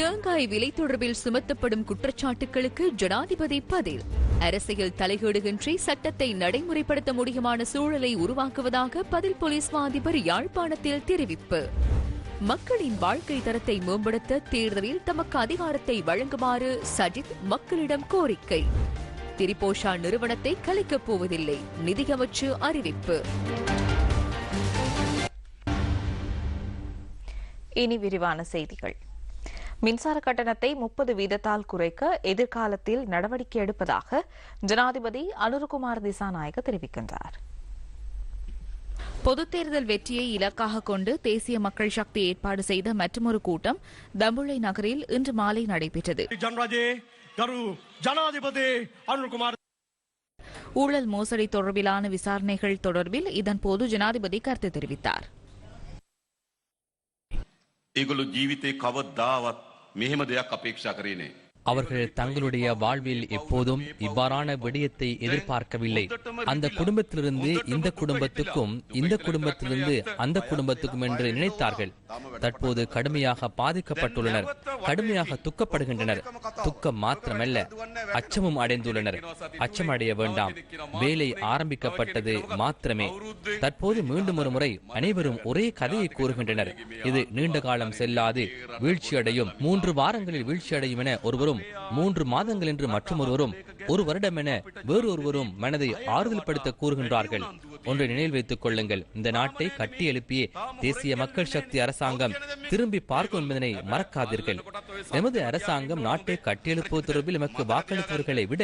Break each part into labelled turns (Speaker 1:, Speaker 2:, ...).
Speaker 1: தேங்காய் விலை தொடர்பில் சுமத்தப்படும் குற்றச்சாட்டுகளுக்கு ஜனாதிபதி பதில் அரசியல் தலைகீடுகின்றி சட்டத்தை நடைமுறைப்படுத்த முடியுமான சூழலை உருவாக்குவதாக பதில் போலீஸ் அதிபர் யாழ்ப்பாணத்தில் தெரிவிப்பு மக்களின் வாழ்க்கை தரத்தை மேம்படுத்த தேர்தலில் தமக்கு அதிகாரத்தை வழங்குமாறு சஜித் மக்களிடம் கோரிக்கை திரிபோஷா நிறுவனத்தை கலைக்கப் போவதில்லை நிதியமைச்சு அறிவிப்பு இனி விரிவான செய்திகள் மின்சார கட்டணத்தை முப்பது வீதத்தால் குறைக்க எதிர்காலத்தில் நடவடிக்கை எடுப்பதாக ஜனாதிபதி அனுருகுமார் திசாநாயக தெரிவிக்கின்றார் பொதுத் தேர்தல் வெற்றியை இலக்காக கொண்டு தேசிய மக்கள் சக்தி ஏற்பாடு செய்த மற்றொரு கூட்டம் தம்புளை நகரில் இன்று மாலை நடைபெற்றது ஊழல் மோசடி தொடர்பிலான விசாரணைகள் தொடர்பில் இதன் போது ஜனாதிபதி கருத்து தெரிவித்தார்
Speaker 2: இகுலு ஜீவித்தை கவதாவத் මෙහෙම දෙයක් අපේක්ෂා அவர்கள் தங்களுடைய வாழ்வில் எப்போதும் இவ்வாறான விடயத்தை எதிர்பார்க்கவில்லை அந்த குடும்பத்திலிருந்து இந்த குடும்பத்துக்கும் இந்த குடும்பத்திலிருந்து அந்த குடும்பத்துக்கும் என்று நினைத்தார்கள் தற்போது கடுமையாக பாதிக்கப்பட்டுள்ளனர் கடுமையாக துக்கப்படுகின்றனர் துக்கம் மாத்திரமல்ல அச்சமும் அடைந்துள்ளனர் அச்சமடைய வேண்டாம் வேலை ஆரம்பிக்கப்பட்டது மாத்திரமே தற்போது மீண்டும் ஒரு முறை அனைவரும் ஒரே கதையை கூறுகின்றனர் இது நீண்ட காலம் செல்லாது வீழ்ச்சியடையும் மூன்று வாரங்களில் வீழ்ச்சியடையும் என ஒருவரும் மூன்று மாதங்கள் என்று மற்றொருவரும் ஒரு வருடம் என வேறொருவரும் மனதை ஆறுதல் படுத்த கூறுகின்றார்கள் ஒன்றை நினைவு வைத்துக் கொள்ளுங்கள் இந்த நாட்டை கட்டி எழுப்பிய தேசிய மக்கள் சக்தி அரசாங்கம் திரும்பி பார்க்கும் என்பதனை மறக்காதீர்கள் எமது அரசாங்கம் நாட்டை கட்டியெழுப்புவது தொடர்பில் எமக்கு வாக்களித்தவர்களை விட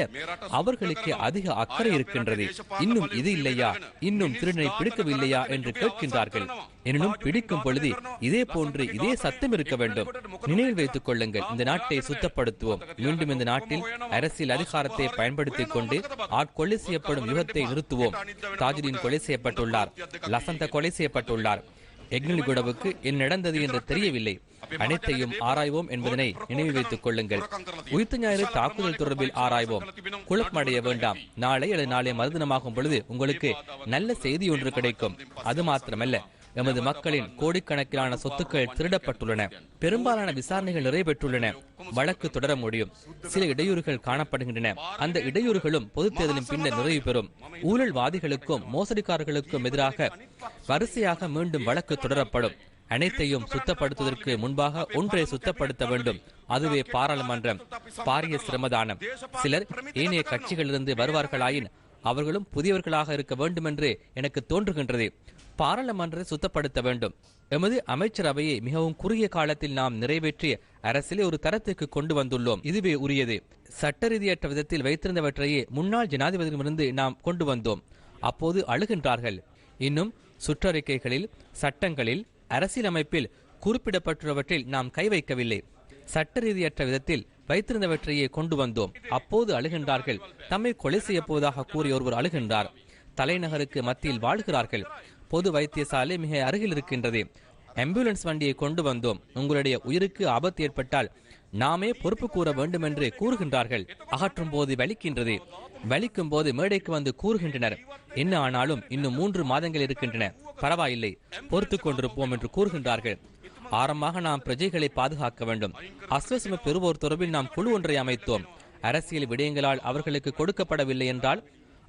Speaker 2: அவர்களுக்கு அதிக அக்கறை இருக்கின்றது இன்னும் இது இல்லையா இன்னும் திருநனை பிடிக்கவில்லையா என்று கேட்கின்றார்கள் எனினும் பிடிக்கும் பொழுது இதே போன்று இதே சத்தம் இருக்க வேண்டும் நினைவில் வைத்துக் கொள்ளுங்கள் இந்த நாட்டை சுத்தப்படுத்துவோம் மீண்டும் இந்த நாட்டில் அரசியல் அதிகாரத்தை பயன்படுத்திக் கொண்டு ஆட்கொலை செய்யப்படும் யுகத்தை நிறுத்துவோம் தாஜுதீன் கொலை செய்யப்பட்டுள்ளார் லசந்த கொலை செய்யப்பட்டுள்ளார் எக்னிலிகுடவுக்கு என்ன நடந்தது என்று தெரியவில்லை அனைத்தையும் ஆராய்வோம் என்பதனை நினைவு வைத்துக் கொள்ளுங்கள் உயிர்த்த ஞாயிறு தாக்குதல் தொடர்பில் ஆராய்வோம் குழப்பமடைய வேண்டாம் நாளை அல்லது நாளை மறுதினமாகும் பொழுது உங்களுக்கு நல்ல செய்தி ஒன்று கிடைக்கும் அது மாத்திரமல்ல எமது மக்களின் கோடிக்கணக்கிலான சொத்துக்கள் திருடப்பட்டுள்ளன பெரும்பாலான விசாரணைகள் நிறைவேற்றுள்ளன வழக்கு தொடர முடியும் சில இடையூறுகள் காணப்படுகின்றன அந்த இடையூறுகளும் பொது தேர்தலின் பின்னர் நிறைவு பெறும் ஊழல்வாதிகளுக்கும் மோசடிக்காரர்களுக்கும் எதிராக வரிசையாக மீண்டும் வழக்கு தொடரப்படும் அனைத்தையும் சுத்தப்படுத்துவதற்கு முன்பாக ஒன்றை சுத்தப்படுத்த வேண்டும் அதுவே பாராளுமன்றம் பாரிய சிரமதானம் சிலர் ஏனைய கட்சிகளிலிருந்து வருவார்களாயின் அவர்களும் புதியவர்களாக இருக்க வேண்டும் என்று எனக்கு தோன்றுகின்றது பாராளுமன்ற சுத்தப்படுத்த வேண்டும் எமது அமைச்சரவையை மிகவும் குறுகிய காலத்தில் நாம் நிறைவேற்றிய அரசிலே ஒரு தரத்திற்கு கொண்டு வந்துள்ளோம் இதுவே உரியது சட்டரீதியற்ற விதத்தில் வைத்திருந்தவற்றையே முன்னாள் ஜனாதிபதியிடமிருந்து நாம் கொண்டு வந்தோம் அப்போது அழுகின்றார்கள் இன்னும் சுற்றறிக்கைகளில் சட்டங்களில் அரசியலமைப்பில் குறிப்பிடப்பட்டுள்ளவற்றில் நாம் கை வைக்கவில்லை சட்டரீதியற்ற விதத்தில் வைத்திருந்தவற்றையே கொண்டு வந்தோம் அப்போது அழுகின்றார்கள் தம்மை கொலை செய்ய போவதாக கூறி ஒருவர் அழுகின்றார் தலைநகருக்கு மத்தியில் வாழ்கிறார்கள் பொது வைத்தியசாலை மிக அருகில் இருக்கின்றது ஆம்புலன்ஸ் வண்டியை கொண்டு வந்தோம் உங்களுடைய உயிருக்கு ஆபத்து ஏற்பட்டால் நாமே பொறுப்பு கூற வேண்டும் என்று கூறுகின்றார்கள் அகற்றும் போது வலிக்கின்றது வலிக்கும் போது மேடைக்கு வந்து கூறுகின்றனர் என்ன ஆனாலும் இன்னும் மூன்று மாதங்கள் இருக்கின்றன பரவாயில்லை பொறுத்து கொண்டிருப்போம் என்று கூறுகின்றார்கள் ஆரம்பமாக நாம் பிரஜைகளை பாதுகாக்க வேண்டும் அஸ்வசம பெறுவோர் தொடர்பில் நாம் குழு ஒன்றை அமைத்தோம் அரசியல் விடயங்களால் அவர்களுக்கு கொடுக்கப்படவில்லை என்றால்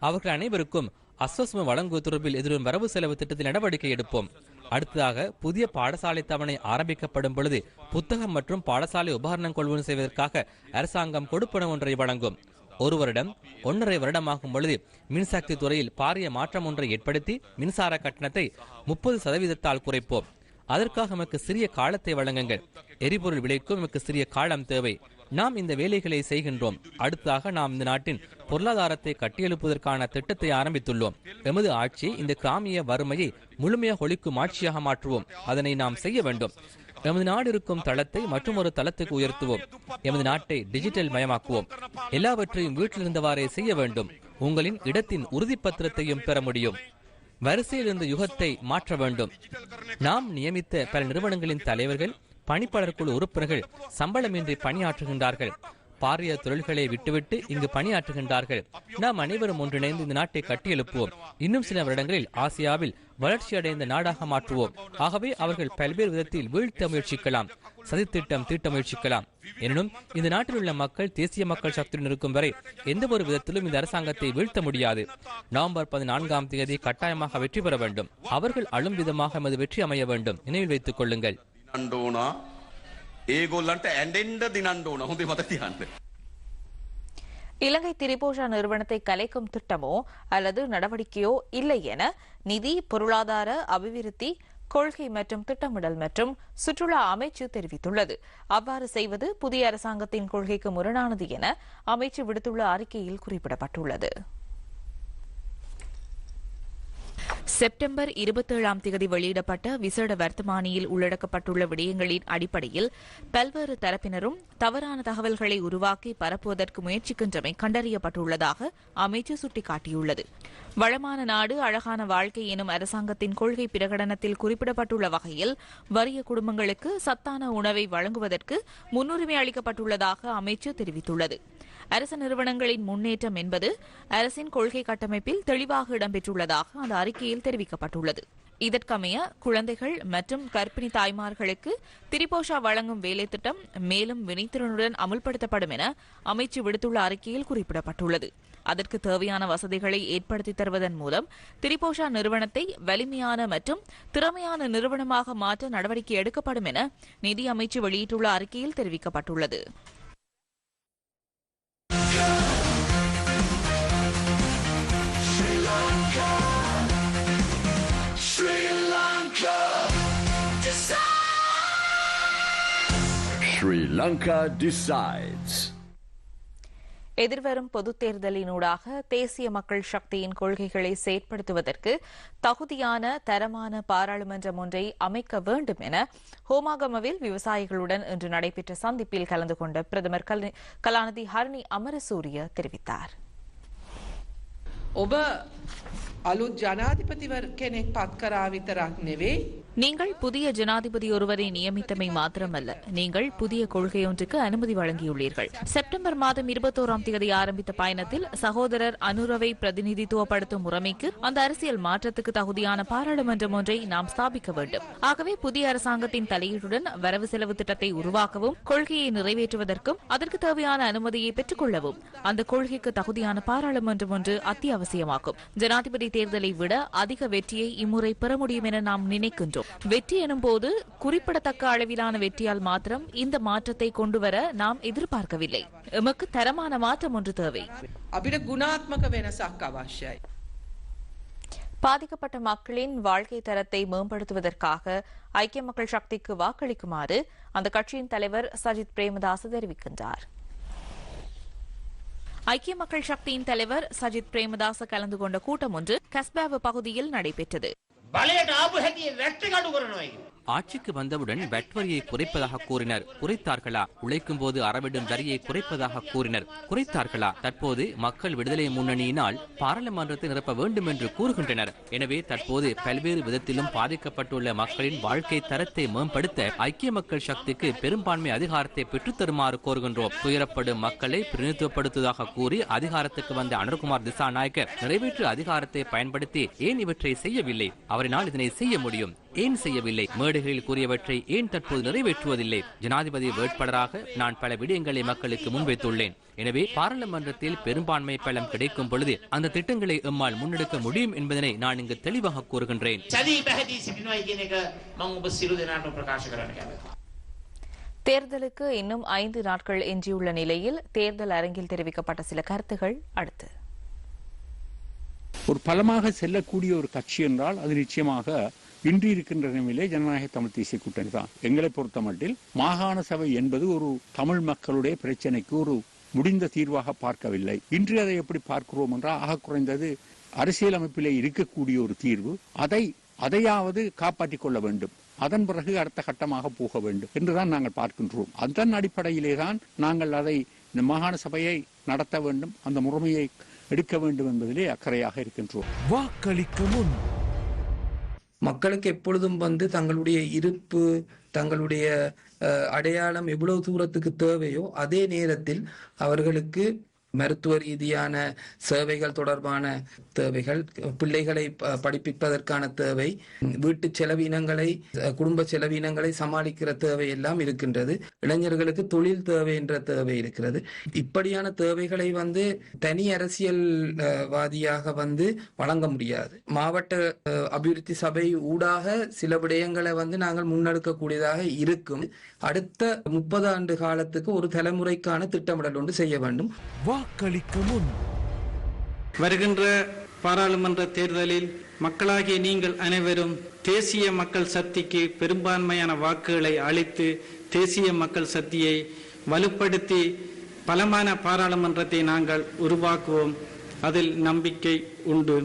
Speaker 2: அவர்கள் அனைவருக்கும் அஸ்வசம வழங்குவது தொடர்பில் எதிரும் வரவு செலவு திட்டத்தில் நடவடிக்கை எடுப்போம் அடுத்ததாக புதிய பாடசாலை தவணை ஆரம்பிக்கப்படும் பொழுது புத்தகம் மற்றும் பாடசாலை உபகரணம் கொள்வனு செய்வதற்காக அரசாங்கம் கொடுப்பன ஒன்றை வழங்கும் ஒரு வருடம் ஒன்றரை வருடமாகும் பொழுது மின்சக்தி துறையில் பாரிய மாற்றம் ஒன்றை ஏற்படுத்தி மின்சார கட்டணத்தை முப்பது சதவீதத்தால் குறைப்போம் அதற்காக நமக்கு சிறிய காலத்தை வழங்குங்கள் எரிபொருள் விலைக்கும் நமக்கு சிறிய காலம் தேவை நாம் இந்த வேலைகளை செய்கின்றோம் அடுத்ததாக நாம் இந்த நாட்டின் பொருளாதாரத்தை கட்டியெழுப்புவதற்கான திட்டத்தை ஆரம்பித்துள்ளோம் எமது ஆட்சி இந்த கிராமிய வறுமையை முழுமையாக ஒழிக்கும் ஆட்சியாக மாற்றுவோம் அதனை நாம் செய்ய வேண்டும் எமது நாடு இருக்கும் தளத்தை மற்றொரு தளத்துக்கு உயர்த்துவோம் எமது நாட்டை டிஜிட்டல் மயமாக்குவோம் எல்லாவற்றையும் வீட்டிலிருந்தவாறே செய்ய வேண்டும் உங்களின் இடத்தின் உறுதிப்பத்திரத்தையும் பெற முடியும் வரிசையில் இருந்த யுகத்தை மாற்ற வேண்டும் நாம் நியமித்த பல நிறுவனங்களின் தலைவர்கள் பணிப்பாளர் குழு உறுப்பினர்கள் சம்பளமின்றி பணியாற்றுகின்றார்கள் பாரிய தொழில்களை விட்டுவிட்டு இங்கு பணியாற்றுகின்றார்கள் நாம் அனைவரும் ஒன்றிணைந்து இந்த நாட்டை கட்டியெழுப்புவோம் இன்னும் சில வருடங்களில் ஆசியாவில் வளர்ச்சி அடைந்த நாடாக மாற்றுவோம் ஆகவே அவர்கள் பல்வேறு விதத்தில் வீழ்த்த முயற்சிக்கலாம் சதித்திட்டம் தீட்ட முயற்சிக்கலாம் எனினும் இந்த நாட்டில் உள்ள மக்கள் தேசிய மக்கள் சக்தியுடன் இருக்கும் வரை எந்த ஒரு விதத்திலும் இந்த அரசாங்கத்தை வீழ்த்த முடியாது நவம்பர் பதினான்காம் தேதி கட்டாயமாக வெற்றி பெற வேண்டும் அவர்கள் அழும் விதமாக எமது வெற்றி அமைய வேண்டும் நினைவில் வைத்துக் கொள்ளுங்கள் ඒගොල්ලන්ට ඕන.
Speaker 1: හොඳේ இலங்கை திரிபோஷா நிறுவனத்தை கலைக்கும் திட்டமோ அல்லது நடவடிக்கையோ இல்லை என நிதி பொருளாதார அபிவிருத்தி கொள்கை மற்றும் திட்டமிடல் மற்றும் சுற்றுலா அமைச்சு தெரிவித்துள்ளது அவ்வாறு செய்வது புதிய அரசாங்கத்தின் கொள்கைக்கு முரணானது என அமைச்சு விடுத்துள்ள அறிக்கையில் குறிப்பிடப்பட்டுள்ளது செப்டம்பர் இருபத்தேழாம் தேதி வெளியிடப்பட்ட விசேட வர்த்தமானியில் உள்ளடக்கப்பட்டுள்ள விடயங்களின் அடிப்படையில் பல்வேறு தரப்பினரும் தவறான தகவல்களை உருவாக்கி பரப்புவதற்கு முயற்சிக்கின்றமை கண்டறியப்பட்டுள்ளதாக அமைச்சர் சுட்டிக்காட்டியுள்ளது வளமான நாடு அழகான வாழ்க்கை எனும் அரசாங்கத்தின் கொள்கை பிரகடனத்தில் குறிப்பிடப்பட்டுள்ள வகையில் வறிய குடும்பங்களுக்கு சத்தான உணவை வழங்குவதற்கு முன்னுரிமை அளிக்கப்பட்டுள்ளதாக அமைச்சர் தெரிவித்துள்ளது அரசு நிறுவனங்களின் முன்னேற்றம் என்பது அரசின் கொள்கை கட்டமைப்பில் தெளிவாக இடம்பெற்றுள்ளதாக அந்த அறிக்கையில் தெரிவிக்கப்பட்டுள்ளது இதற்கமைய குழந்தைகள் மற்றும் கர்ப்பிணி தாய்மார்களுக்கு திரிபோஷா வழங்கும் வேலைத்திட்டம் மேலும் வினைத்திறனுடன் அமுல்படுத்தப்படும் என அமைச்சு விடுத்துள்ள அறிக்கையில் குறிப்பிடப்பட்டுள்ளது அதற்கு தேவையான வசதிகளை ஏற்படுத்தி தருவதன் மூலம் திரிபோஷா நிறுவனத்தை வலிமையான மற்றும் திறமையான நிறுவனமாக மாற்ற நடவடிக்கை எடுக்கப்படும் என நிதி அமைச்சு வெளியிட்டுள்ள அறிக்கையில் தெரிவிக்கப்பட்டுள்ளது
Speaker 3: Sri Lanka decides.
Speaker 1: எதிர்வரும் பொதுத் தேர்தலினூடாக தேசிய மக்கள் சக்தியின் கொள்கைகளை செயற்படுத்துவதற்கு தகுதியான தரமான பாராளுமன்றம் ஒன்றை அமைக்க வேண்டும் என ஹோமாகமவில் விவசாயிகளுடன் இன்று நடைபெற்ற சந்திப்பில் கலந்து கொண்ட பிரதமர் கலாநிதி ஹர்னி அமரசூரிய தெரிவித்தார்
Speaker 4: அலுத் ஜனாதிபதி කෙනෙක් පත් කරා
Speaker 1: நீங்கள் புதிய ஜனாதிபதி ஒருவரை நியமித்தமை மாத்திரமல்ல நீங்கள் புதிய கொள்கை ஒன்றுக்கு அனுமதி வழங்கியுள்ளீர்கள் செப்டம்பர் மாதம் இருபத்தோராம் தேதி ஆரம்பித்த பயணத்தில் சகோதரர் அனுரவை பிரதிநிதித்துவப்படுத்தும் முறைமைக்கு அந்த அரசியல் மாற்றத்துக்கு தகுதியான பாராளுமன்றம் ஒன்றை நாம் ஸ்தாபிக்க வேண்டும் ஆகவே புதிய அரசாங்கத்தின் தலையீட்டுடன் வரவு செலவு திட்டத்தை உருவாக்கவும் கொள்கையை நிறைவேற்றுவதற்கும் அதற்கு தேவையான அனுமதியை பெற்றுக்கொள்ளவும் அந்த கொள்கைக்கு தகுதியான பாராளுமன்றம் ஒன்று அத்தியாவசியமாகும் ஜனாதிபதி ஜனாதிபதி தேர்தலை விட அதிக வெற்றியை இம்முறை பெற முடியும் என நாம் நினைக்கின்றோம் வெற்றி எனும் போது குறிப்பிடத்தக்க அளவிலான வெற்றியால் மாத்திரம் இந்த மாற்றத்தை கொண்டுவர நாம் எதிர்பார்க்கவில்லை எமக்கு தரமான மாற்றம் ஒன்று தேவை பாதிக்கப்பட்ட மக்களின் வாழ்க்கை தரத்தை மேம்படுத்துவதற்காக ஐக்கிய மக்கள் சக்திக்கு வாக்களிக்குமாறு அந்த கட்சியின் தலைவர் சஜித் பிரேமதாஸ் தெரிவிக்கின்றாா் ஐக்கிய மக்கள் சக்தியின் தலைவர் சஜித் பிரேமதாச கலந்து கொண்ட கூட்டம் ஒன்று கஸ்பாவு பகுதியில் நடைபெற்றது ஆட்சிக்கு வந்தவுடன் வெட் வரியை குறைப்பதாக கூறினர் குறைத்தார்களா உழைக்கும் போது அறவிடும் வரியை குறைப்பதாக கூறினர் குறைத்தார்களா தற்போது மக்கள் விடுதலை முன்னணியினால் பாராளுமன்றத்தை நிரப்ப வேண்டும் என்று கூறுகின்றனர் எனவே தற்போது பல்வேறு விதத்திலும் பாதிக்கப்பட்டுள்ள மக்களின் வாழ்க்கை தரத்தை மேம்படுத்த ஐக்கிய மக்கள் சக்திக்கு பெரும்பான்மை அதிகாரத்தை பெற்றுத்தருமாறு கோருகின்றோம் துயரப்படும் மக்களை பிரதிநிதித்துவப்படுத்துவதாக கூறி அதிகாரத்துக்கு வந்த அனுர்குமார் திசாநாயக்கர் நிறைவேற்று அதிகாரத்தை பயன்படுத்தி ஏன் இவற்றை செய்யவில்லை அவரினால் இதனை செய்ய முடியும் ஏன் செய்யவில்லை மேடைகளில் கூறியவற்றை ஏன் தற்போது நிறைவேற்றுவதில்லை ஜனாதிபதி வேட்பாளராக நான் பல விடயங்களை மக்களுக்கு முன்வைத்துள்ளேன் எனவே பாராளுமன்றத்தில் பெரும்பான்மை பலம் கிடைக்கும் பொழுது அந்த திட்டங்களை எம்மால் முன்னெடுக்க முடியும் என்பதனை நான் இங்கு தெளிவாக கூறுகின்றேன் தேர்தலுக்கு இன்னும் ஐந்து நாட்கள் எஞ்சியுள்ள நிலையில் தேர்தல் அரங்கில் தெரிவிக்கப்பட்ட சில கருத்துகள் அடுத்து
Speaker 5: ஒரு பலமாக செல்லக்கூடிய ஒரு கட்சி என்றால் அது நிச்சயமாக இன்றி இருக்கின்ற நிலையிலே ஜனநாயக தமிழ் தேசிய கூட்டணி தான் எங்களை பொறுத்த மட்டில் மாகாண சபை என்பது ஒரு தமிழ் மக்களுடைய பிரச்சனைக்கு ஒரு முடிந்த தீர்வாக பார்க்கவில்லை இன்று அதை எப்படி பார்க்கிறோம் என்றால் ஆக குறைந்தது அரசியலமைப்பிலே இருக்கக்கூடிய ஒரு தீர்வு அதை அதையாவது காப்பாற்றிக் கொள்ள வேண்டும் அதன் பிறகு அடுத்த கட்டமாக போக வேண்டும் என்றுதான் நாங்கள் பார்க்கின்றோம் அதன் அடிப்படையிலே தான் நாங்கள் அதை இந்த மாகாண சபையை நடத்த வேண்டும் அந்த முறைமையை எடுக்க வேண்டும் என்பதிலே அக்கறையாக இருக்கின்றோம் வாக்களிக்க முன்
Speaker 6: மக்களுக்கு எப்பொழுதும் வந்து தங்களுடைய இருப்பு தங்களுடைய அடையாளம் எவ்வளவு தூரத்துக்கு தேவையோ அதே நேரத்தில் அவர்களுக்கு மருத்துவ ரீதியான சேவைகள் தொடர்பான தேவைகள் பிள்ளைகளை படிப்பிப்பதற்கான தேவை வீட்டு செலவினங்களை குடும்ப செலவினங்களை சமாளிக்கிற தேவை எல்லாம் இருக்கின்றது இளைஞர்களுக்கு தொழில் தேவை என்ற தேவை இருக்கிறது இப்படியான தேவைகளை வந்து தனி அரசியல்வாதியாக வந்து வழங்க முடியாது மாவட்ட அபிவிருத்தி சபை ஊடாக சில விடயங்களை வந்து நாங்கள் முன்னெடுக்கக்கூடியதாக இருக்கும் அடுத்த முப்பது ஆண்டு காலத்துக்கு ஒரு தலைமுறைக்கான திட்டமிடல் ஒன்று செய்ய வேண்டும் வாக்களிக்க முன் வருகின்ற பாராளுமன்ற தேர்தலில் மக்களாகிய நீங்கள் அனைவரும் தேசிய மக்கள் சக்திக்கு பெரும்பான்மையான வாக்குகளை அளித்து தேசிய மக்கள் சக்தியை வலுப்படுத்தி பலமான பாராளுமன்றத்தை நாங்கள் உருவாக்குவோம் அதில் நம்பிக்கை உண்டு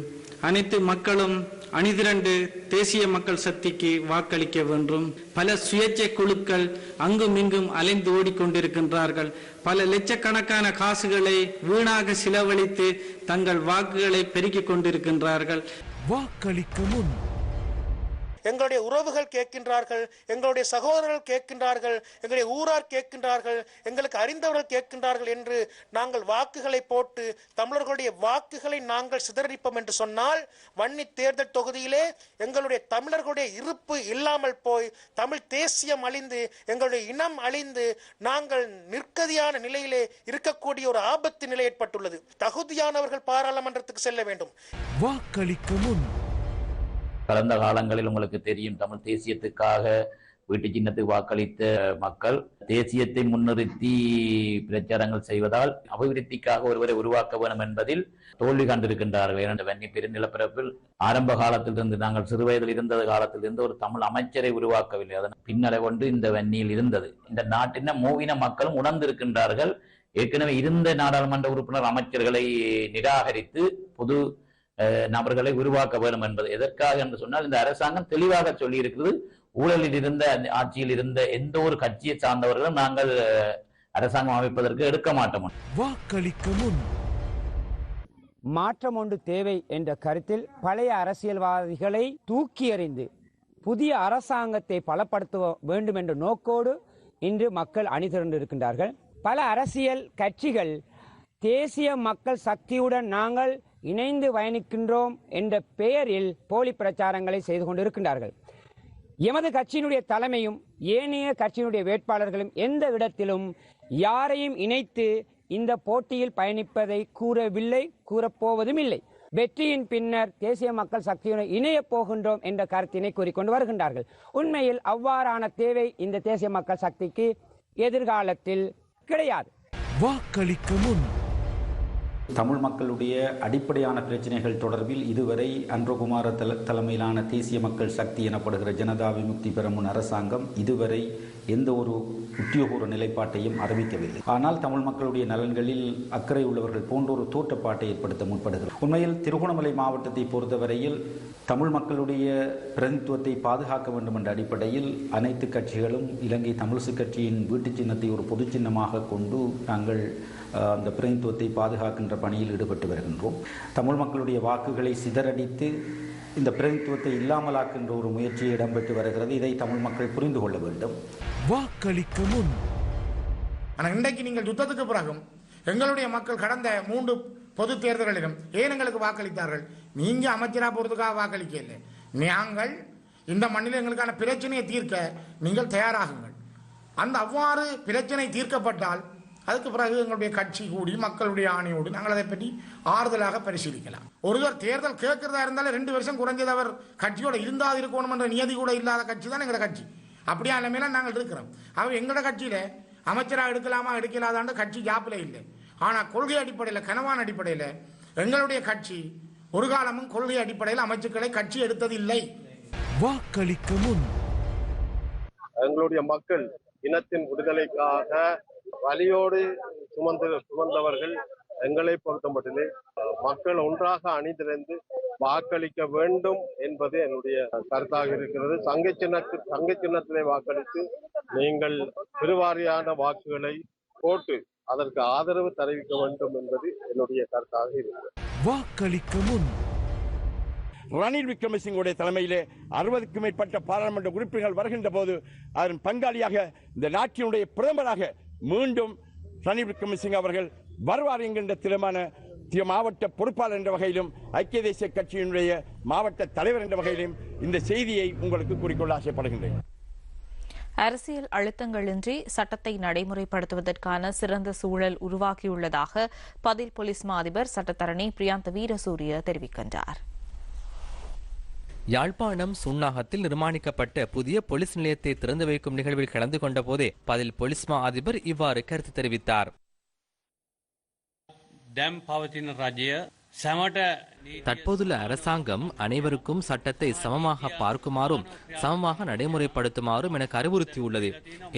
Speaker 6: அனைத்து மக்களும் அணிதிரண்டு தேசிய மக்கள் சக்திக்கு வாக்களிக்க வேண்டும் பல சுயேட்சை குழுக்கள் அங்கும் இங்கும் அலைந்து ஓடிக்கொண்டிருக்கின்றார்கள் பல லட்சக்கணக்கான காசுகளை வீணாக செலவழித்து தங்கள் வாக்குகளை பெருக்கிக் கொண்டிருக்கின்றார்கள் வாக்களிக்கும் முன்
Speaker 7: எங்களுடைய உறவுகள் கேட்கின்றார்கள் எங்களுடைய சகோதரர்கள் கேட்கின்றார்கள் எங்களுடைய ஊரார் கேட்கின்றார்கள் எங்களுக்கு அறிந்தவர்கள் கேட்கின்றார்கள் என்று நாங்கள் வாக்குகளை போட்டு தமிழர்களுடைய வாக்குகளை நாங்கள் சிதறிப்போம் என்று சொன்னால் வன்னி தேர்தல் தொகுதியிலே எங்களுடைய தமிழர்களுடைய இருப்பு இல்லாமல் போய் தமிழ் தேசியம் அழிந்து எங்களுடைய இனம் அழிந்து நாங்கள் நிற்கதியான நிலையிலே இருக்கக்கூடிய ஒரு ஆபத்து நிலை ஏற்பட்டுள்ளது தகுதியானவர்கள் பாராளுமன்றத்துக்கு செல்ல வேண்டும் வாக்களிக்கும்
Speaker 8: முன் கடந்த காலங்களில் உங்களுக்கு தெரியும் தமிழ் தேசியத்துக்காக வீட்டு சின்னத்துக்கு வாக்களித்த மக்கள் தேசியத்தை முன்னிறுத்தி பிரச்சாரங்கள் செய்வதால் அபிவிருத்திக்காக ஒருவரை உருவாக்க வேண்டும் என்பதில் தோல்வி கண்டிருக்கின்றார்கள் இரண்டு வன்னி பெருநிலப்பரப்பில் ஆரம்ப காலத்திலிருந்து நாங்கள் சிறு வயதில் இருந்தது காலத்திலிருந்து ஒரு தமிழ் அமைச்சரை உருவாக்கவில்லை அதன் பின்னலை கொண்டு இந்த வன்னியில் இருந்தது இந்த நாட்டின மூவின மக்களும் உணர்ந்திருக்கின்றார்கள் ஏற்கனவே இருந்த நாடாளுமன்ற உறுப்பினர் அமைச்சர்களை நிராகரித்து பொது நபர்களை உருவாக்க வேண்டும் என்பது எதற்காக என்று சொன்னால் இந்த அரசாங்கம் தெளிவாக சொல்லி இருக்கிறது ஊழலில் இருந்த ஆட்சியில் இருந்த எந்த ஒரு கட்சியை சார்ந்தவர்களும் நாங்கள் அரசாங்கம் அமைப்பதற்கு எடுக்க மாட்டோம் வாக்களிக்க
Speaker 9: மாற்றம் ஒன்று தேவை என்ற கருத்தில் பழைய அரசியல்வாதிகளை தூக்கி எறிந்து புதிய அரசாங்கத்தை பலப்படுத்த வேண்டும் என்ற நோக்கோடு இன்று மக்கள் அணி திரண்டிருக்கின்றார்கள் பல அரசியல் கட்சிகள் தேசிய மக்கள் சக்தியுடன் நாங்கள் இணைந்து பயணிக்கின்றோம் என்ற பெயரில் போலி பிரச்சாரங்களை செய்து கொண்டிருக்கின்றார்கள் எமது கட்சியினுடைய தலைமையும் ஏனைய கட்சியினுடைய வேட்பாளர்களும் எந்த இடத்திலும் யாரையும் இணைத்து இந்த போட்டியில் பயணிப்பதை கூறவில்லை கூறப்போவதும் இல்லை வெற்றியின் பின்னர் தேசிய மக்கள் சக்தியுடன் இணைய போகின்றோம் என்ற கருத்தினை கூறிக்கொண்டு வருகின்றார்கள் உண்மையில் அவ்வாறான தேவை இந்த தேசிய மக்கள் சக்திக்கு எதிர்காலத்தில் கிடையாது வாக்களிக்கும்
Speaker 10: முன் தமிழ் மக்களுடைய அடிப்படையான பிரச்சனைகள் தொடர்பில் இதுவரை அன்றகுமார தல தலைமையிலான தேசிய மக்கள் சக்தி எனப்படுகிற ஜனதா விமுக்தி பெற முன் அரசாங்கம் இதுவரை எந்த ஒரு உத்தியோகபூர்வ நிலைப்பாட்டையும் அறிவிக்கவில்லை ஆனால் தமிழ் மக்களுடைய நலன்களில் அக்கறை உள்ளவர்கள் போன்ற ஒரு தோற்றப்பாட்டை ஏற்படுத்த முற்படுகிறது உண்மையில் திருகோணமலை மாவட்டத்தை பொறுத்தவரையில் தமிழ் மக்களுடைய பிரதிநிதித்துவத்தை பாதுகாக்க வேண்டும் என்ற அடிப்படையில் அனைத்து கட்சிகளும் இலங்கை தமிழிசு கட்சியின் வீட்டு சின்னத்தை ஒரு பொது சின்னமாக கொண்டு நாங்கள் அந்த பிரதிநிதித்துவத்தை பாதுகாக்கின்ற பணியில் ஈடுபட்டு வருகின்றோம் தமிழ் மக்களுடைய வாக்குகளை சிதறடித்து இந்த பிரதித்துவத்தை இல்லாமலாக்கின்ற ஒரு முயற்சி இடம்பெற்று வருகிறது இதை தமிழ் மக்கள் புரிந்து கொள்ள வேண்டும் வாக்களிக்க
Speaker 11: முன் ஆனால் இன்றைக்கு நீங்கள் யுத்தத்துக்கு பிறகும் எங்களுடைய மக்கள் கடந்த மூன்று பொது தேர்தல்களிலும் ஏன் எங்களுக்கு வாக்களித்தார்கள் நீங்க அமைச்சரா போறதுக்காக வாக்களிக்கல நாங்கள் இந்த மண்ணில் எங்களுக்கான பிரச்சனையை தீர்க்க நீங்கள் தயாராகுங்கள் அந்த அவ்வாறு பிரச்சனை தீர்க்கப்பட்டால் அதுக்கு பிறகு எங்களுடைய கட்சி கூடி மக்களுடைய ஆணையோடு நாங்கள் அதை பற்றி ஆறுதலாக பரிசீலிக்கலாம் ஒருவர் தேர்தல் கேட்கிறதா இருந்தாலும் ரெண்டு வருஷம் குறைஞ்சது அவர் கட்சியோட இருந்தாது இருக்கணும் என்ற நியதி கூட இல்லாத கட்சி தான் எங்களோட கட்சி அப்படியே நிலைமையில நாங்கள் இருக்கிறோம் அவர் எங்களோட கட்சியில அமைச்சராக எடுக்கலாமா எடுக்கலாதான்னு கட்சி ஜாப்பில் இல்லை ஆனால் கொள்கை அடிப்படையில் கனவான அடிப்படையில் எங்களுடைய கட்சி ஒரு காலமும் கொள்கை அடிப்படையில் அமைச்சுக்களை கட்சி எடுத்தது இல்லை
Speaker 12: எங்களுடைய மக்கள் இனத்தின் விடுதலைக்காக வலியோடு சுமந்து சுமந்தவர்கள் எங்களை பொறுத்த மட்டிலே மக்கள் ஒன்றாக அணிந்திருந்து வாக்களிக்க வேண்டும் என்பது என்னுடைய கருத்தாக இருக்கிறது சங்க சின்னத்து சங்க சின்னத்திலே வாக்களித்து நீங்கள் பெருவாரியான வாக்குகளை போட்டு அதற்கு ஆதரவு தெரிவிக்க வேண்டும் என்பது என்னுடைய கருத்தாக இருக்கிறது வாக்களிக்க முன்
Speaker 13: ரணில் விக்ரமசிங்கோடைய தலைமையிலே அறுபதுக்கும் மேற்பட்ட பாராளுமன்ற உறுப்பினர்கள் வருகின்ற போது அதன் பங்காளியாக இந்த நாட்டினுடைய பிரதமராக மீண்டும் ரணில் விக்ரமசிங்க அவர்கள் வருவார் என்கின்ற திறமான மாவட்ட பொறுப்பாளர் என்ற வகையிலும் ஐக்கிய தேசிய கட்சியினுடைய மாவட்ட தலைவர் என்ற வகையிலும் இந்த செய்தியை உங்களுக்கு கூறிக்கொள்ள ஆசைப்படுகின்றேன்
Speaker 1: அரசியல் அழுத்தங்களின்றி சட்டத்தை நடைமுறைப்படுத்துவதற்கான சிறந்த சூழல் உருவாகியுள்ளதாக பதில் போலீஸ் மா அதிபர் சட்டத்தரணி பிரியாந்த வீரசூரிய தெரிவிக்கின்றாா் யாழ்ப்பாணம் சுண்ணாகத்தில் நிர்மாணிக்கப்பட்ட புதிய போலீஸ் நிலையத்தை திறந்து வைக்கும் நிகழ்வில் கலந்து கொண்ட போதே பதில் போலீஸ் மா அதிபர் இவ்வாறு கருத்து தெரிவித்தார் தற்போதுள்ள அரசாங்கம் அனைவருக்கும் சட்டத்தை சமமாக பார்க்குமாறும் சமமாக நடைமுறைப்படுத்துமாறும் எனக்கு அறிவுறுத்தியுள்ளது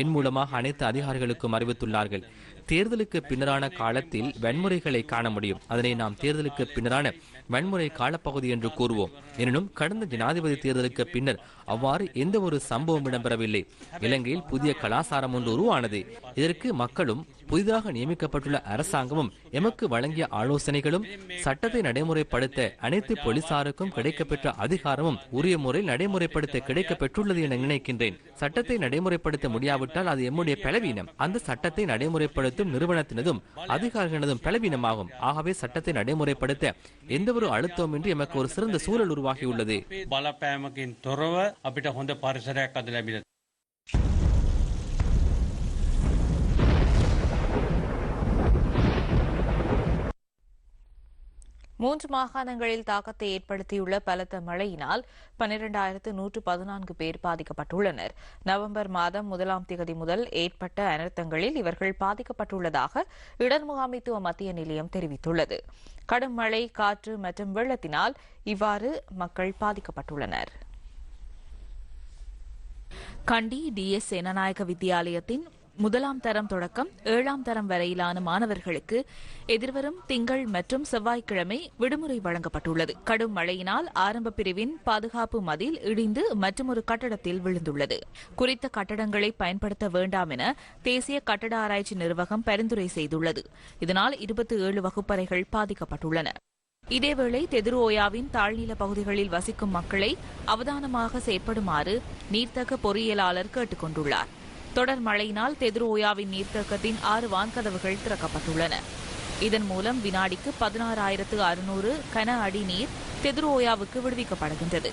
Speaker 1: என் மூலமாக அனைத்து அதிகாரிகளுக்கும் அறிவித்துள்ளார்கள் தேர்தலுக்கு பின்னரான காலத்தில் வன்முறைகளை காண முடியும் அதனை நாம் தேர்தலுக்கு பின்னரான வன்முறை காலப்பகுதி என்று கூறுவோம் எனினும் கடந்த ஜனாதிபதி தேர்தலுக்கு பின்னர் அவ்வாறு எந்த ஒரு சம்பவம் இடம்பெறவில்லை இலங்கையில் புதிய கலாசாரம் ஒன்று உருவானது இதற்கு மக்களும் புதிதாக நியமிக்கப்பட்டுள்ள அரசாங்கமும் எமக்கு வழங்கிய ஆலோசனைகளும் சட்டத்தை நடைமுறைப்படுத்த அனைத்து போலீசாருக்கும் கிடைக்கப்பெற்ற அதிகாரமும் உரிய முறையில் நடைமுறைப்படுத்த கிடைக்கப்பெற்றுள்ளது என நினைக்கின்றேன் சட்டத்தை நடைமுறைப்படுத்த முடியாவிட்டால் அது எம்முடைய பலவீனம் அந்த சட்டத்தை நடைமுறைப்படுத்தும் நிறுவனத்தினதும் அதிகாரிகளதும் பலவீனமாகும் ஆகவே சட்டத்தை நடைமுறைப்படுத்த எந்தவொரு அழுத்தமின்றி எமக்கு ஒரு சிறந்த சூழல் உருவாகியுள்ளது
Speaker 14: பலப்பேமக்கின் துறவ
Speaker 1: மூன்று மாகாணங்களில் தாக்கத்தை ஏற்படுத்தியுள்ள பலத்த மழையினால் பனிரெண்டாயிரத்து நூற்று பதினான்கு பேர் பாதிக்கப்பட்டுள்ளனர் நவம்பர் மாதம் முதலாம் திகதி முதல் ஏற்பட்ட அனர்த்தங்களில் இவர்கள் பாதிக்கப்பட்டுள்ளதாக இடர் முகாமைத்துவ மத்திய நிலையம் தெரிவித்துள்ளது கடும் மழை காற்று மற்றும் வெள்ளத்தினால் இவ்வாறு மக்கள் பாதிக்கப்பட்டுள்ளனர் கண்டி டி எஸ் சேனநாயக வித்தியாலயத்தின் முதலாம் தரம் தொடக்கம் ஏழாம் தரம் வரையிலான மாணவர்களுக்கு எதிர்வரும் திங்கள் மற்றும் செவ்வாய்க்கிழமை விடுமுறை வழங்கப்பட்டுள்ளது கடும் மழையினால் ஆரம்ப பிரிவின் பாதுகாப்பு மதில் இடிந்து மற்றொரு கட்டடத்தில் விழுந்துள்ளது குறித்த கட்டடங்களை பயன்படுத்த வேண்டாம் என தேசிய கட்டட ஆராய்ச்சி நிர்வாகம் பரிந்துரை செய்துள்ளது இதனால் இருபத்தி ஏழு வகுப்பறைகள் பாதிக்கப்பட்டுள்ளன இதேவேளை தெதுரோயாவின் தாழ்நில பகுதிகளில் வசிக்கும் மக்களை அவதானமாக செயற்படுமாறு நீர்த்தக பொறியியலாளர் கேட்டுக் கொண்டுள்ளாா் தொடர் மழையினால் தெதுரோயாவின் நீர்த்தேக்கத்தின் ஆறு வான்கதவுகள் திறக்கப்பட்டுள்ளன இதன் மூலம் வினாடிக்கு பதினாறாயிரத்து அறுநூறு கன அடி நீர் தெதுரோயாவுக்கு விடுவிக்கப்படுகின்றது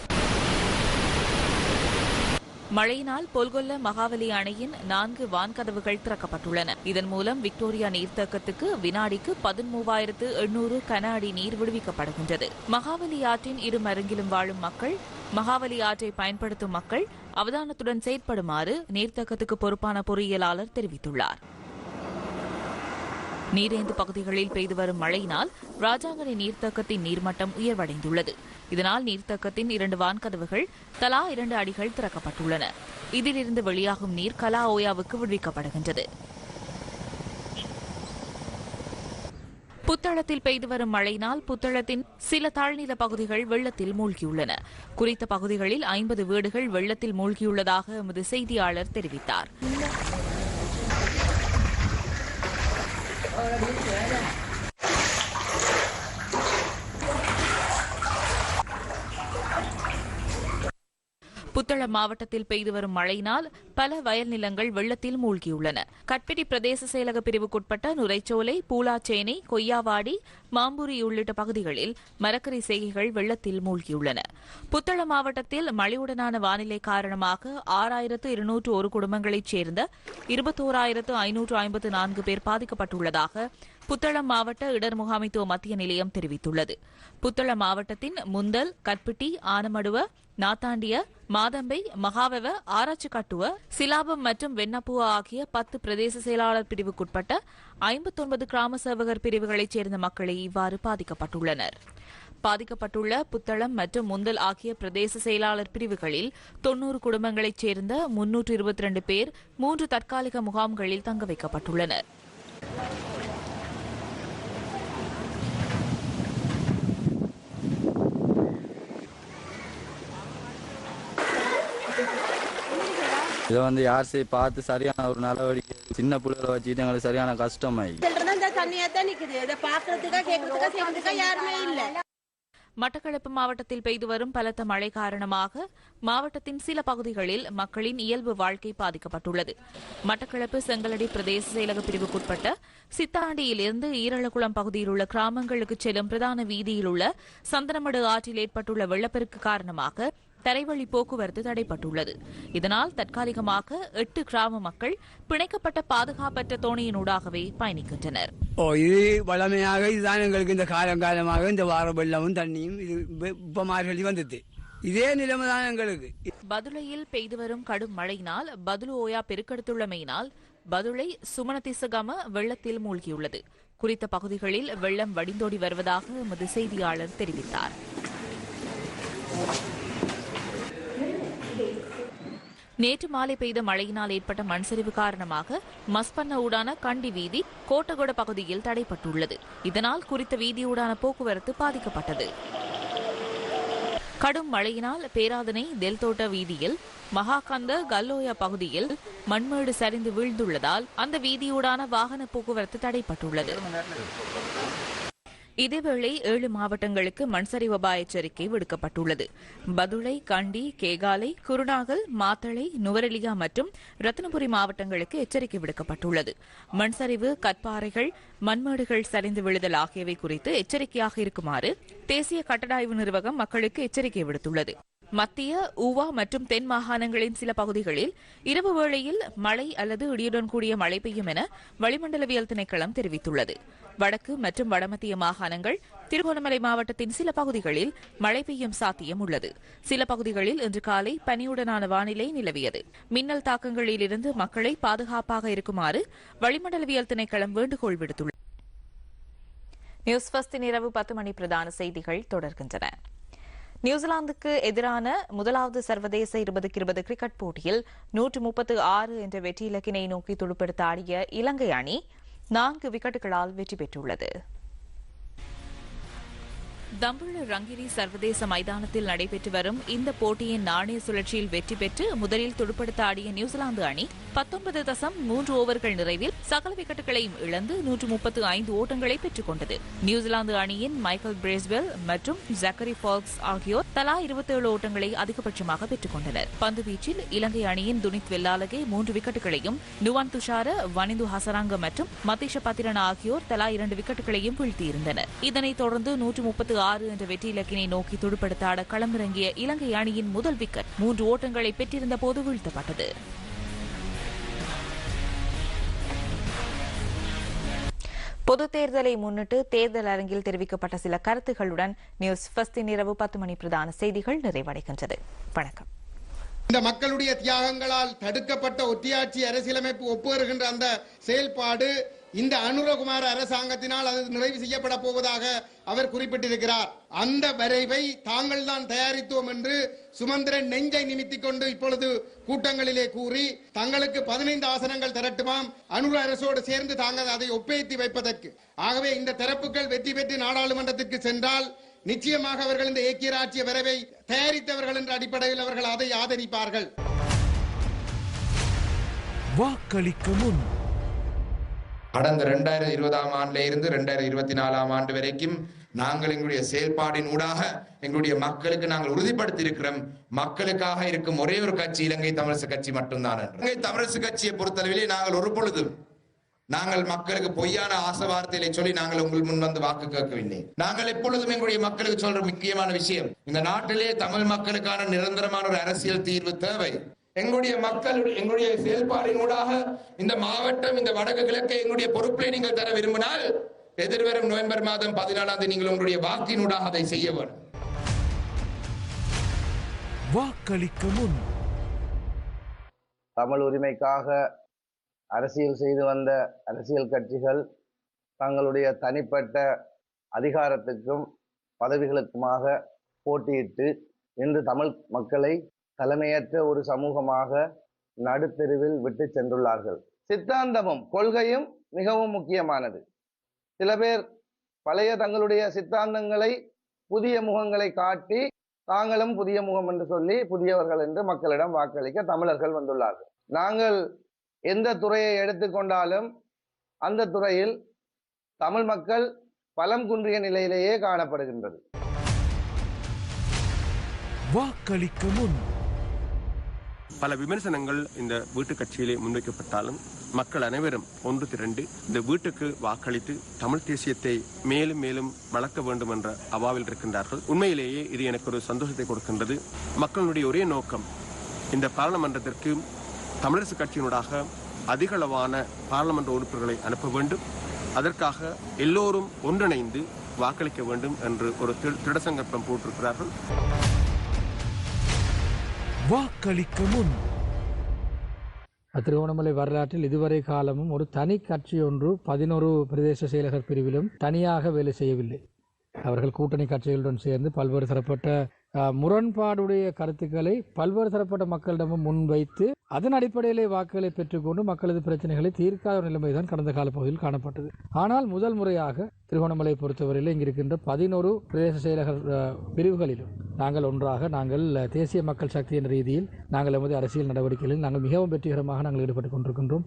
Speaker 1: மழையினால் பொல்கொல்ல மகாவலி அணையின் நான்கு வான்கதவுகள் திறக்கப்பட்டுள்ளன இதன் மூலம் விக்டோரியா நீர்த்தேக்கத்துக்கு வினாடிக்கு பதிமூவாயிரத்து எண்ணூறு கன அடி நீர் விடுவிக்கப்படுகின்றது மகாவலி ஆற்றின் இருமருங்கிலும் வாழும் மக்கள் மகாவலி ஆற்றை பயன்படுத்தும் மக்கள் அவதானத்துடன் செயற்படுமாறு நீர்த்தக்கத்துக்கு பொறுப்பான பொறியியலாளர் தெரிவித்துள்ளார் நீரேந்து பகுதிகளில் பெய்து வரும் மழையினால் ராஜாங்கரை நீர்த்தக்கத்தின் நீர்மட்டம் உயர்வடைந்துள்ளது இதனால் நீர்த்தக்கத்தின் இரண்டு வான்கதவுகள் தலா இரண்டு அடிகள் திறக்கப்பட்டுள்ளன இதிலிருந்து வெளியாகும் நீர் கலா ஓயாவுக்கு விடுவிக்கப்படுகின்றது புத்தளத்தில் பெய்து வரும் மழையினால் புத்தளத்தின் சில தாழ்நில பகுதிகள் வெள்ளத்தில் மூழ்கியுள்ளன குறித்த பகுதிகளில் ஐம்பது வீடுகள் வெள்ளத்தில் மூழ்கியுள்ளதாக எமது செய்தியாளர் தெரிவித்தார் புத்தள மாவட்டத்தில் பெய்து வரும் மழையினால் பல வயல் நிலங்கள் வெள்ளத்தில் மூழ்கியுள்ளன கட்பிடி பிரதேச செயலக பிரிவுக்குட்பட்ட நுரைச்சோலை பூலாச்சேனை கொய்யாவாடி மாம்பூரி உள்ளிட்ட பகுதிகளில் மரக்கறி செய்கைகள் வெள்ளத்தில் மூழ்கியுள்ளன புத்தள மாவட்டத்தில் மழையுடனான வானிலை காரணமாக ஆறாயிரத்து இருநூற்று ஒரு குடும்பங்களைச் சேர்ந்த இருபத்தோராயிரத்து ஐநூற்று ஐம்பத்து நான்கு பேர் பாதிக்கப்பட்டுள்ளதாக புத்தளம் மாவட்ட இடர் முகாமைத்துவ மத்திய நிலையம் தெரிவித்துள்ளது புத்தளம் மாவட்டத்தின் முந்தல் கற்பிட்டி ஆனமடுவ நாத்தாண்டிய மாதம்பை மகாவெவ ஆராய்ச்சிக்காட்டுவ சிலாபம் மற்றும் வெண்ணப்புவா ஆகிய பத்து பிரதேச செயலாளர் பிரிவுக்குட்பட்ட ஐம்பத்தொன்பது கிராம சேவகர் பிரிவுகளைச் சேர்ந்த மக்களே இவ்வாறு பாதிக்கப்பட்டுள்ளனர் பாதிக்கப்பட்டுள்ள புத்தளம் மற்றும் முந்தல் ஆகிய பிரதேச செயலாளர் பிரிவுகளில் தொன்னூறு குடும்பங்களைச் சேர்ந்த முன்னூற்று இருபத்தி ரெண்டு பேர் மூன்று தற்காலிக முகாம்களில் தங்க வைக்கப்பட்டுள்ளனர்
Speaker 15: இதை வந்து யார் சரி பார்த்து சரியான ஒரு நடவடிக்கை சின்ன பிள்ளைகளை வச்சுக்கிட்டு எங்களுக்கு சரியான கஷ்டமாயி
Speaker 1: மட்டக்களப்பு மாவட்டத்தில் பெய்து வரும் பலத்த மழை காரணமாக மாவட்டத்தின் சில பகுதிகளில் மக்களின் இயல்பு வாழ்க்கை பாதிக்கப்பட்டுள்ளது மட்டக்களப்பு செங்கலடி பிரதேச செயலக பிரிவுக்குட்பட்ட சித்தாண்டியிலிருந்து ஈரலகுளம் பகுதியில் உள்ள கிராமங்களுக்கு செல்லும் பிரதான வீதியில் உள்ள சந்தனமடு ஆற்றில் ஏற்பட்டுள்ள வெள்ளப்பெருக்கு காரணமாக தரைவழி போக்குவரத்து தடைப்பட்டுள்ளது இதனால் தற்காலிகமாக எட்டு கிராம மக்கள் பிணைக்கப்பட்ட பாதுகாப்பற்ற தோணியினூடாகவே பயணிக்கின்றனர்
Speaker 16: இது வளமையாக இதுதான் எங்களுக்கு இந்த காலங்காலமாக இந்த வார வெள்ளமும் தண்ணியும் இது மாறி வந்தது இதே நிலைமை தான் எங்களுக்கு
Speaker 1: பதுளையில் பெய்து வரும் கடும் மழையினால் பதுலு ஓயா பெருக்கெடுத்துள்ளமையினால் பதுளை சுமனதிசகம வெள்ளத்தில் மூழ்கியுள்ளது குறித்த பகுதிகளில் வெள்ளம் வடிந்தோடி வருவதாக எமது செய்தியாளர் தெரிவித்தார் நேற்று மாலை பெய்த மழையினால் ஏற்பட்ட மண் சரிவு காரணமாக மஸ்பன்ன ஊடான கண்டி வீதி கோட்டகோட பகுதியில் தடைப்பட்டுள்ளது இதனால் குறித்த வீதியூடான போக்குவரத்து பாதிக்கப்பட்டது கடும் மழையினால் பேராதனை தெல்தோட்ட வீதியில் மகாகந்த கல்லோயா பகுதியில் மண்மேடு சரிந்து வீழ்ந்துள்ளதால் அந்த வீதியூடான வாகன போக்குவரத்து தடைப்பட்டுள்ளது இதேவேளை ஏழு மாவட்டங்களுக்கு மண்சரி எச்சரிக்கை விடுக்கப்பட்டுள்ளது பதுளை கண்டி கேகாலை குருநாகல் மாத்தளை நுவரெலியா மற்றும் ரத்னபுரி மாவட்டங்களுக்கு எச்சரிக்கை விடுக்கப்பட்டுள்ளது மண்சரிவு கற்பாறைகள் மண்மேடுகள் சரிந்து விழுதல் ஆகியவை குறித்து எச்சரிக்கையாக இருக்குமாறு தேசிய கட்டடாய்வு நிர்வாகம் மக்களுக்கு எச்சரிக்கை விடுத்துள்ளது மத்திய ஊவா மற்றும் தென் மாகாணங்களின் சில பகுதிகளில் இரவு வேளையில் மழை அல்லது இடியுடன் கூடிய மழை பெய்யும் என வளிமண்டலவியல் திணைக்களம் தெரிவித்துள்ளது வடக்கு மற்றும் வடமத்திய மாகாணங்கள் திருகோணமலை மாவட்டத்தின் சில பகுதிகளில் மழை பெய்யும் சாத்தியம் உள்ளது சில பகுதிகளில் இன்று காலை பனியுடனான வானிலை நிலவியது மின்னல் தாக்கங்களிலிருந்து மக்களை பாதுகாப்பாக இருக்குமாறு வளிமண்டலவியல் திணைக்களம் வேண்டுகோள் விடுத்துள்ளது நியூஸ் இரவு பத்து மணி பிரதான செய்திகள் தொடர்கின்றன நியூசிலாந்துக்கு எதிரான முதலாவது சர்வதேச இருபதுக்கு இருபது கிரிக்கெட் போட்டியில் நூற்று முப்பத்து ஆறு என்ற வெற்றி இலக்கினை நோக்கி துடுப்பெடுத்தாடிய ஆடிய இலங்கை அணி நான்கு விக்கெட்டுகளால் வெற்றி பெற்றுள்ளது தம்புள்ள ரங்கிரி சர்வதேச மைதானத்தில் நடைபெற்று வரும் இந்த போட்டியின் நாணய சுழற்சியில் வெற்றி பெற்று முதலில் துடுப்படுத்த ஆடிய நியூசிலாந்து அணி பத்தொன்பது தசம் மூன்று ஓவர்கள் நிறைவில் சகல விக்கெட்டுகளையும் இழந்து நூற்று முப்பத்து ஐந்து ஓட்டங்களை பெற்றுக் கொண்டது நியூசிலாந்து அணியின் மைக்கேல் பிரேஸ்வெல் மற்றும் ஜக்கரி ஃபால்க்ஸ் ஆகியோர் தலா இருபத்தேழு ஓட்டங்களை அதிகபட்சமாக பெற்றுக் கொண்டனர் பந்து வீச்சில் இலங்கை அணியின் துனித் வெல்லாலகே மூன்று விக்கெட்டுகளையும் நுவான் துஷார வனிந்து ஹசராங்க மற்றும் மதீஷ பத்திரன் ஆகியோர் தலா இரண்டு விக்கெட்டுகளையும் வீழ்த்தியிருந்தனர் இதனைத் தொடர்ந்து நூற்று முப்பத்து ஆறு என்ற வெற்றி இலக்கினை நோக்கி துடுப்படுத்த ஆட களமிறங்கிய இலங்கை அணியின் முதல் விக்கெட் மூன்று ஓட்டங்களை பெற்றிருந்த போது வீழ்த்தப்பட்டது பொது தேர்தலை முன்னிட்டு தேர்தல் அரங்கில் தெரிவிக்கப்பட்ட சில கருத்துகளுடன் நியூஸ் பஸ்டின் இரவு பத்து மணி பிரதான செய்திகள் நிறைவடைகின்றது வணக்கம்
Speaker 17: இந்த மக்களுடைய தியாகங்களால் தடுக்கப்பட்ட ஒத்தியாட்சி அரசியலமைப்பு ஒப்புவருகின்ற அந்த செயல்பாடு இந்த அனுரகுமார் அரசாங்கத்தினால் அது நிறைவு செய்யப்பட போவதாக அவர் குறிப்பிட்டிருக்கிறார் அந்த வரைவை தாங்கள் தான் தயாரித்தோம் என்று சுமந்திரன் நெஞ்சை நிமித்திக் கொண்டு இப்பொழுது கூட்டங்களிலே கூறி தங்களுக்கு பதினைந்து ஆசனங்கள் திரட்டுமாம் அனுர அரசோடு சேர்ந்து தாங்கள் அதை ஒப்பேத்தி வைப்பதற்கு ஆகவே இந்த தரப்புகள் வெற்றி பெற்று நாடாளுமன்றத்திற்கு சென்றால் நிச்சயமாக அவர்கள் இந்த ஏக்கியராட்சிய வரைவை தயாரித்தவர்கள் என்ற அடிப்படையில் அவர்கள் அதை ஆதரிப்பார்கள்
Speaker 18: வாக்களிக்க முன் கடந்த ரெண்டாயிரத்தி இருபதாம் ஆண்டுல இருந்து ரெண்டாயிரத்தி இருபத்தி நாலாம் ஆண்டு வரைக்கும் நாங்கள் எங்களுடைய செயல்பாடின் ஊடாக எங்களுடைய மக்களுக்கு நாங்கள் உறுதிப்படுத்தி இருக்கிறோம் மக்களுக்காக இருக்கும் ஒரே ஒரு கட்சி இலங்கை தமிழரசு கட்சி மட்டும்தான் இலங்கை தமிழரசு கட்சியை பொறுத்தளவிலே நாங்கள் ஒரு பொழுதும் நாங்கள் மக்களுக்கு பொய்யான ஆசை வார்த்தைகளை சொல்லி நாங்கள் உங்கள் முன் வந்து வாக்கு கேட்கவில்லை நாங்கள் எப்பொழுதும் எங்களுடைய மக்களுக்கு சொல்ற முக்கியமான விஷயம் இந்த நாட்டிலே தமிழ் மக்களுக்கான நிரந்தரமான ஒரு அரசியல் தீர்வு தேவை எங்களுடைய மக்கள் எங்களுடைய செயல்பாடினூடாக இந்த மாவட்டம் இந்த வடக்கு கிழக்கை எங்களுடைய பொறுப்பை நீங்கள் தர விரும்பினால் எதிர்வரும் நவம்பர் மாதம் பதினாலாம் தேதி நீங்கள் உங்களுடைய வாக்கினூடாக அதை செய்ய வேண்டும்
Speaker 19: வாக்களிக்க முன் தமிழ் உரிமைக்காக அரசியல் செய்து வந்த அரசியல் கட்சிகள் தங்களுடைய தனிப்பட்ட அதிகாரத்துக்கும் பதவிகளுக்குமாக போட்டியிட்டு இன்று தமிழ் மக்களை தலைமையற்ற ஒரு சமூகமாக நடுத்தெருவில் விட்டு சென்றுள்ளார்கள் சித்தாந்தமும் கொள்கையும் மிகவும் முக்கியமானது சில பேர் பழைய தங்களுடைய சித்தாந்தங்களை புதிய முகங்களை காட்டி தாங்களும் புதிய முகம் என்று சொல்லி புதியவர்கள் என்று மக்களிடம் வாக்களிக்க தமிழர்கள் வந்துள்ளார்கள் நாங்கள் எந்த துறையை எடுத்துக்கொண்டாலும் அந்த துறையில் தமிழ் மக்கள் பலம் குன்றிய நிலையிலேயே காணப்படுகின்றது
Speaker 20: வாக்களிக்க முன் பல விமர்சனங்கள் இந்த வீட்டு கட்சியிலே முன்வைக்கப்பட்டாலும் மக்கள் அனைவரும் ஒன்று திரண்டு இந்த வீட்டுக்கு வாக்களித்து தமிழ் தேசியத்தை மேலும் மேலும் வளர்க்க வேண்டும் என்ற அவாவில் இருக்கின்றார்கள் உண்மையிலேயே இது எனக்கு ஒரு சந்தோஷத்தை கொடுக்கின்றது மக்களுடைய ஒரே நோக்கம் இந்த பாராளுமன்றத்திற்கு தமிழரசு கட்சியினூடாக அதிகளவான பாராளுமன்ற உறுப்பினர்களை அனுப்ப வேண்டும் அதற்காக எல்லோரும் ஒன்றிணைந்து வாக்களிக்க வேண்டும் என்று ஒரு திட சங்கல்பம் போட்டிருக்கிறார்கள்
Speaker 21: வாக்களிக்க முன் திருகோணமலை வரலாற்றில் இதுவரை காலமும் ஒரு தனி கட்சி ஒன்று பதினோரு பிரதேச செயலகர் பிரிவிலும் தனியாக வேலை செய்யவில்லை அவர்கள் கூட்டணி கட்சிகளுடன் சேர்ந்து பல்வேறு தரப்பட்ட முரண்பாடுடைய கருத்துக்களை பல்வேறு தரப்பட்ட மக்களிடமும் முன்வைத்து அதன் அடிப்படையிலே வாக்குகளை பெற்றுக்கொண்டு மக்களது பிரச்சனைகளை தீர்க்காத நிலைமைதான் கடந்த கால பகுதியில் காணப்பட்டது ஆனால் முதல் முறையாக திருகோணமலை பொறுத்தவரையில் இங்கிருக்கின்ற பதினோரு பிரதேச செயலகர் பிரிவுகளிலும் நாங்கள் ஒன்றாக நாங்கள் தேசிய மக்கள் சக்தி என்ற ரீதியில் நாங்கள் எமது அரசியல் நடவடிக்கைகளில் நாங்கள் மிகவும் வெற்றிகரமாக நாங்கள் ஈடுபட்டுக் கொண்டிருக்கின்றோம்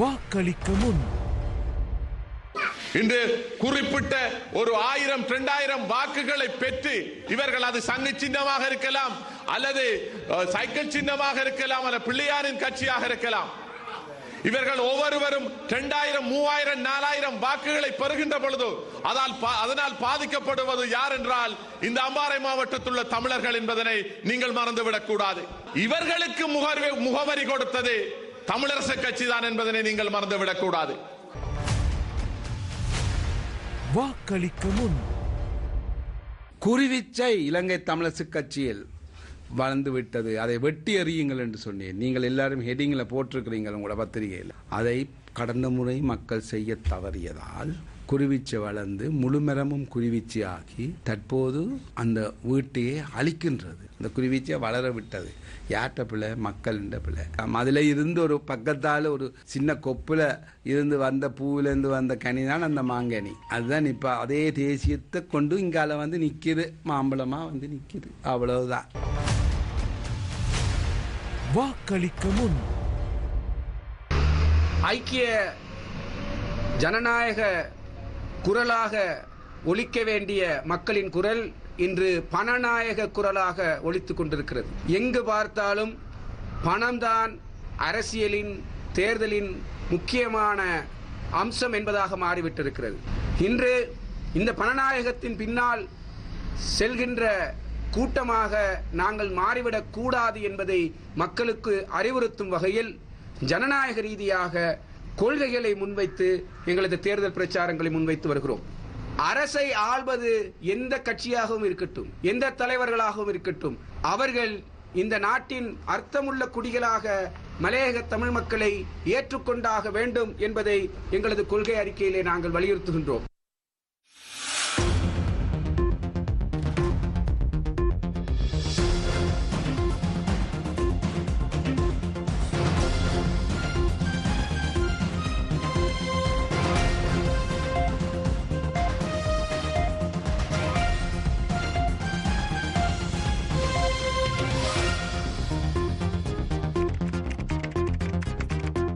Speaker 22: வாக்களிக்க முன் இன்று குறிப்பிட்ட ஒரு ஆயிரம் இரண்டாயிரம் வாக்குகளை பெற்று இவர்கள் அது சங்கு சின்னமாக இருக்கலாம் அல்லது சைக்கிள் சின்னமாக இருக்கலாம் அல்ல பிள்ளையாரின் கட்சியாக இருக்கலாம் இவர்கள் ஒவ்வொருவரும் இரண்டாயிரம் மூவாயிரம் நாலாயிரம் வாக்குகளை பெறுகின்ற பொழுது அதால் அதனால் பாதிக்கப்படுவது யார் என்றால் இந்த அம்பாறை மாவட்டத்துள்ள தமிழர்கள் என்பதனை நீங்கள் மறந்துவிடக் கூடாது இவர்களுக்கு முகவரி கொடுத்தது தமிழரசு கட்சி தான் என்பதனை நீங்கள் மறந்துவிடக் கூடாது
Speaker 23: வாக்களிக்கும் முன் குருவிச்சை இலங்கை தமிழரசு கட்சியில் வளர்ந்து விட்டது அதை வெட்டி எறியுங்கள் என்று சொன்னேன் நீங்கள் எல்லாரும் ஹெடிங்கில் போட்டிருக்கிறீங்க உங்களோட பத்திரிகையில் அதை கடந்த முறை மக்கள் செய்ய தவறியதால் குருவீச்சை வளர்ந்து முழுமரமும் குருவீச்சி ஆகி தற்போது அந்த வீட்டையே அழிக்கின்றது அந்த குருவீச்சை வளர விட்டது யார்கிட்ட பிள்ளை மக்கள் என்ற பிள்ளை அதில் இருந்து ஒரு பக்கத்தால் ஒரு சின்ன கொப்பில் இருந்து வந்த பூவிலேருந்து வந்த கனி தான் அந்த மாங்கனி அதுதான் இப்போ அதே தேசியத்தை கொண்டு இங்கால வந்து நிற்கிது மாம்பழமாக வந்து நிற்கிது அவ்வளவுதான்
Speaker 24: வாக்களிக்க முன் ஐக்கிய ஜனநாயக குரலாக ஒழிக்க வேண்டிய மக்களின் குரல் இன்று பணநாயக குரலாக ஒழித்து கொண்டிருக்கிறது எங்கு பார்த்தாலும் பணம்தான் அரசியலின் தேர்தலின் முக்கியமான அம்சம் என்பதாக மாறிவிட்டிருக்கிறது இன்று இந்த பணநாயகத்தின் பின்னால் செல்கின்ற கூட்டமாக நாங்கள் மாறிவிடக் கூடாது என்பதை மக்களுக்கு அறிவுறுத்தும் வகையில் ஜனநாயக ரீதியாக கொள்கைகளை முன்வைத்து எங்களது தேர்தல் பிரச்சாரங்களை முன்வைத்து வருகிறோம் அரசை ஆள்வது எந்த கட்சியாகவும் இருக்கட்டும் எந்த தலைவர்களாகவும் இருக்கட்டும் அவர்கள் இந்த நாட்டின் அர்த்தமுள்ள குடிகளாக மலையக தமிழ் மக்களை ஏற்றுக்கொண்டாக வேண்டும் என்பதை எங்களது கொள்கை அறிக்கையிலே நாங்கள் வலியுறுத்துகின்றோம்